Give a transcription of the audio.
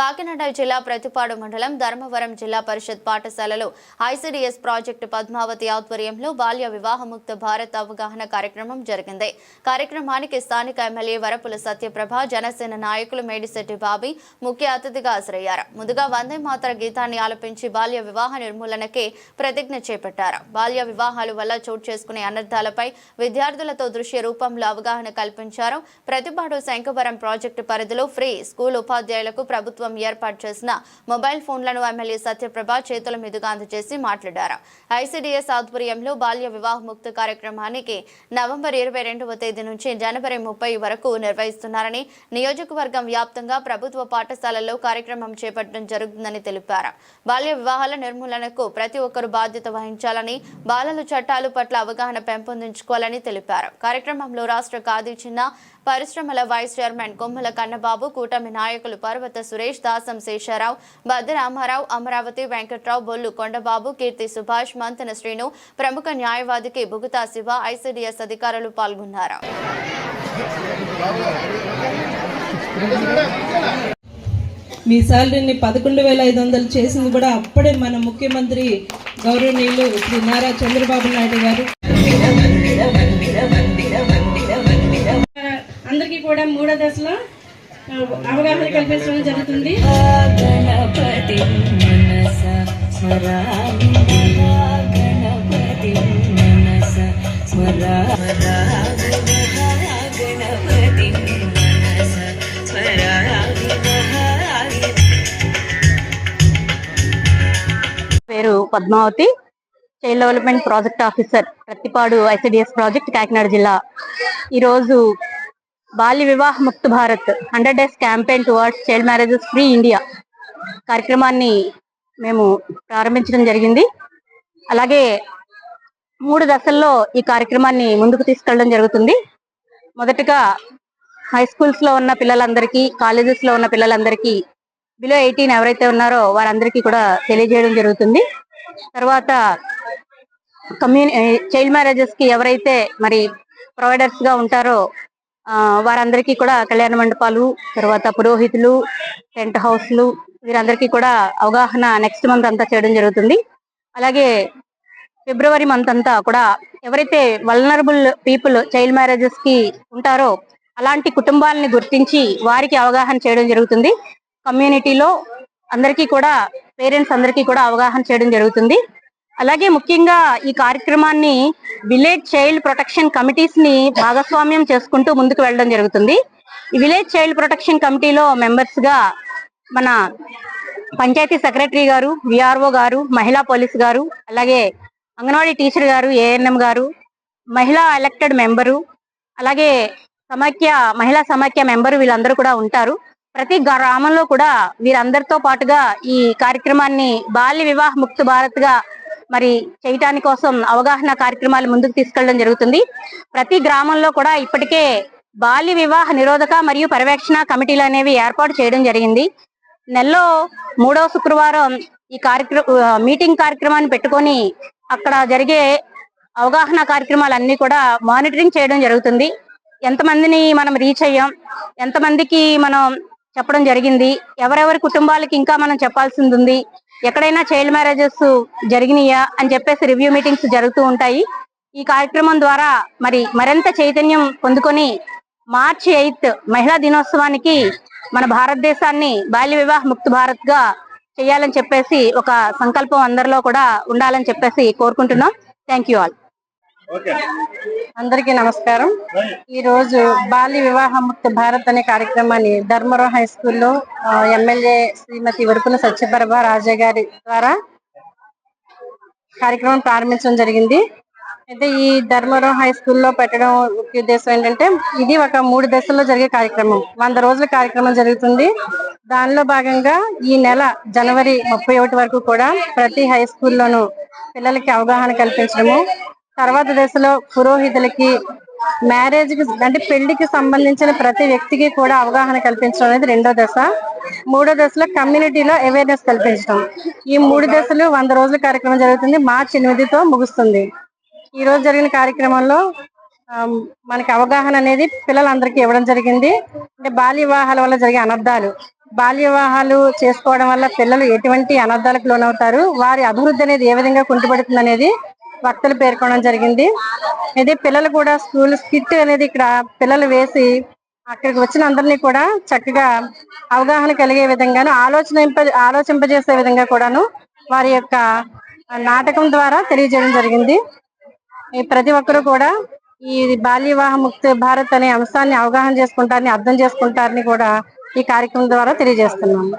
కాకినాడ జిల్లా ప్రతిపాడు మండలం ధర్మవరం జిల్లా పరిషత్ పాఠశాలలో ఐసిడిఎస్ ప్రాజెక్టు పద్మావతి ఆధ్వర్యంలో బాల్య వివాహముక్త భారత్ అవగాహన కార్యక్రమం జరిగింది. కార్యక్రమానికి స్థానిక ఎమ్మెల్యే వరపుల సత్యప్రభ జనసేన నాయకులు మేడిశెట్టి బాబీ ముఖ్య అతిథిగా హాజరయ్యారు. ముందుగా వందే మాతర గీతాన్ని ఆలపించి బాల్య వివాహ నిర్మూలనకే ప్రతిజ్ఞ చేపట్టారు. బాల్య వివాహాల వల్ల చోటు చేసుకునే అనర్థాలపై విద్యార్థులతో దృశ్య రూపంలో అవగాహన కల్పించారు. ప్రతిపాడు శంఖవరం ప్రాజెక్టు పరిధిలో ఫ్రీ స్కూల్ ఉపాధ్యాయులకు ప్రభుత్వం ఏర్పాటు చేసిన మొబైల్ ఫోన్లను ఎమ్మెల్యే సత్యప్రభ చేతుల మీదుగా అందజేసి మాట్లాడారు. ఐసీడీఎస్ ఆధ్వర్యంలో బాల్య వివాహ ముక్త కార్యక్రమానికి నవంబర్ ఇరవై రెండవ తేదీ నుంచి జనవరి ముప్పై వరకు నిర్వహిస్తున్నారని నియోజకవర్గం వ్యాప్తంగా ప్రభుత్వ పాఠశాలల్లో కార్యక్రమం చేపట్టడం జరుగుతుందని తెలిపారు. బాల్య వివాహాల నిర్మూలనకు ప్రతి ఒక్కరు బాధ్యత వహించాలని బాలల చట్టాలు పట్ల అవగాహన పెంపొందించుకోవాలని తెలిపారు. కార్యక్రమంలో రాష్ట్ర ఖాదీ చిన్న పరిశ్రమల వైస్ చైర్మన్ కొమ్మల కన్నబాబు కూటమి నాయకులు పర్వత సురేష్ దాసం శేషారావు బద్ద రామారావు అమరావతి వెంకట్రావు బొల్లు కొండబాబు కీర్తి సుభాష్ మంతన శ్రీను ప్రముఖ న్యాయవాదికి బుగుతా శివ ఐసిడిఎస్ అధికారులు పాల్గొన్నారు. మీ శాలరీని పదకొండు వేల ఐదు వందలు చేసింది కూడా అప్పుడే మన ముఖ్యమంత్రి గౌరవనీయులు శ్రీ నారా చంద్రబాబు నాయుడు గారు. అందరికీ కూడా మూడో దశలో అవగాహన కల్పించడం జరుగుతుంది. గణపతి మనస స్మరామి గణపతి మనస స్మరామి గణపతి మనస స్మరామి పేరు Padmavati. Child development project officer Prathipadu ICDS project Kakinada జిల్లా. ఈరోజు బాల్య వివాహ ముక్త Bharat hundred days campaign towards child marriages free India కార్యక్రమాన్ని మేము ప్రారంభించడం జరిగింది. అలాగే మూడు దశల్లో ఈ కార్యక్రమాన్ని ముందుకు తీసుకెళ్ళడం జరుగుతుంది. మొదటగా హై స్కూల్స్లో ఉన్న పిల్లలందరికీ కాలేజెస్లో ఉన్న పిల్లలందరికీ బిలో ఎయిటీన్ ఎవరైతే ఉన్నారో వారందరికీ కూడా తెలియజేయడం జరుగుతుంది. తర్వాత కమ్యూని చైల్డ్ మ్యారేజెస్కి ఎవరైతే మరి ప్రొవైడర్స్గా ఉంటారో వారందరికీ కూడా కళ్యాణ మండపాలు తర్వాత పురోహితులు టెంట్ హౌస్లు వీరందరికీ కూడా అవగాహన నెక్స్ట్ మంత్ అంతా చేయడం జరుగుతుంది. అలాగే ఫిబ్రవరి మంత్ అంతా కూడా ఎవరైతే వల్నరబుల్ పీపుల్ చైల్డ్ మ్యారేజెస్కి ఉంటారో అలాంటి కుటుంబాలని గుర్తించి వారికి అవగాహన చేయడం జరుగుతుంది. కమ్యూనిటీలో అందరికీ కూడా పేరెంట్స్ అందరికీ కూడా అవగాహన చేయడం జరుగుతుంది. అలాగే ముఖ్యంగా ఈ కార్యక్రమాన్ని విలేజ్ చైల్డ్ ప్రొటెక్షన్ కమిటీస్ని భాగస్వామ్యం చేసుకుంటూ ముందుకు వెళ్ళడం జరుగుతుంది. ఈ విలేజ్ చైల్డ్ ప్రొటెక్షన్ కమిటీలో మెంబర్స్గా మన పంచాయతీ సెక్రటరీ గారు విఆర్ఓ గారు మహిళా పోలీస్ గారు అలాగే అంగన్వాడీ టీచర్ గారు ఏఎన్ఎం గారు మహిళా ఎలక్టెడ్ మెంబరు అలాగే సమాఖ్య మహిళా సమాఖ్య మెంబరు వీళ్ళందరూ కూడా ఉంటారు. ప్రతి గ్రామంలో కూడా వీరందరితో పాటుగా ఈ కార్యక్రమాన్ని బాల్య వివాహ ముక్త భారత్గా మరి చేయటాని కోసం అవగాహన కార్యక్రమాలు ముందుకు తీసుకెళ్ళడం జరుగుతుంది. ప్రతి గ్రామంలో కూడా ఇప్పటికే బాల్య వివాహ నిరోధక మరియు పర్యవేక్షణ కమిటీలు అనేవి ఏర్పాటు చేయడం జరిగింది. నెలలో మూడవ శుక్రవారం ఈ కార్యక్రమ మీటింగ్ కార్యక్రమాన్ని పెట్టుకొని అక్కడ జరిగే అవగాహన కార్యక్రమాలన్నీ కూడా మానిటరింగ్ చేయడం జరుగుతుంది. ఎంతమందిని మనం రీచ్ అయ్యాం ఎంతమందికి మనం చెప్పడం జరిగింది ఎవరెవరి కుటుంబాలకి ఇంకా మనం చెప్పాల్సింది ఉంది ఎక్కడైనా చైల్డ్ మ్యారేజెస్ జరిగినాయా అని చెప్పేసి రివ్యూ మీటింగ్స్ జరుగుతూ ఉంటాయి. ఈ కార్యక్రమం ద్వారా మరి మరింత చైతన్యం పొందుకొని మార్చి ఎయిత్ మహిళా దినోత్సవానికి మన భారతదేశాన్ని బాల్య వివాహ ముక్త భారత్గా చేయాలని చెప్పేసి ఒక సంకల్పం అందరిలో కూడా ఉండాలని చెప్పేసి కోరుకుంటున్నాం. థ్యాంక్ యూ ఆల్ అందరికీ నమస్కారం. ఈ రోజు బాల్య వివాహ ముక్త భారత్ అనే కార్యక్రమాన్ని ధర్మవరం హై స్కూల్లో ఎమ్మెల్యే శ్రీమతి వరుపుల సత్యప్రభ రాజా గారి ద్వారా కార్యక్రమం ప్రారంభించడం జరిగింది. అయితే ఈ ధర్మవరం హై స్కూల్లో పెట్టడం ముఖ్య ఉద్దేశం ఏంటంటే ఇది ఒక మూడు దశల్లో జరిగే కార్యక్రమం. వంద రోజుల కార్యక్రమం జరుగుతుంది. దానిలో భాగంగా ఈ నెల జనవరి ముప్పై ఒకటి వరకు కూడా ప్రతి హై స్కూల్లోనూ పిల్లలకి అవగాహన కల్పించడము తర్వాత దశలో పురోహితులకి మ్యారేజ్కి అంటే పెళ్ళికి సంబంధించిన ప్రతి వ్యక్తికి కూడా అవగాహన కల్పించడం అనేది రెండో దశ. మూడో దశలో కమ్యూనిటీలో అవేర్నెస్ కల్పించడం. ఈ మూడు దశలు వంద రోజుల కార్యక్రమం జరుగుతుంది. మార్చి ఎనిమిదితో ముగుస్తుంది. ఈ రోజు జరిగిన కార్యక్రమంలో మనకి అవగాహన అనేది పిల్లలందరికీ ఇవ్వడం జరిగింది. అంటే బాల్య వివాహాల వల్ల జరిగే అనర్థాలు. బాల్య వివాహాలు చేసుకోవడం వల్ల పిల్లలు ఎటువంటి అనర్థాలకు లోనవుతారు? వారి అభివృద్ధి అనేది ఏ విధంగా కుంటుపడుతుంది అనేది వక్తలు పేర్కొనడం జరిగింది. ఇది పిల్లలు కూడా స్కూల్ స్కిట్ అనేది ఇక్కడ పిల్లలు వేసి అక్కడికి వచ్చిన అందరినీ కూడా చక్కగా అవగాహన కలిగే విధంగాను ఆలోచన ఆలోచింపజేసే విధంగా కూడాను వారి యొక్క నాటకం ద్వారా తెలియజేయడం జరిగింది. ఈ ప్రతి ఒక్కరూ కూడా ఈ బాల్య వివాహ ముక్త భారత్ అనే అంశాన్ని అవగాహన చేసుకుంటారని అర్థం చేసుకుంటారని కూడా ఈ కార్యక్రమం ద్వారా తెలియజేస్తున్నాము.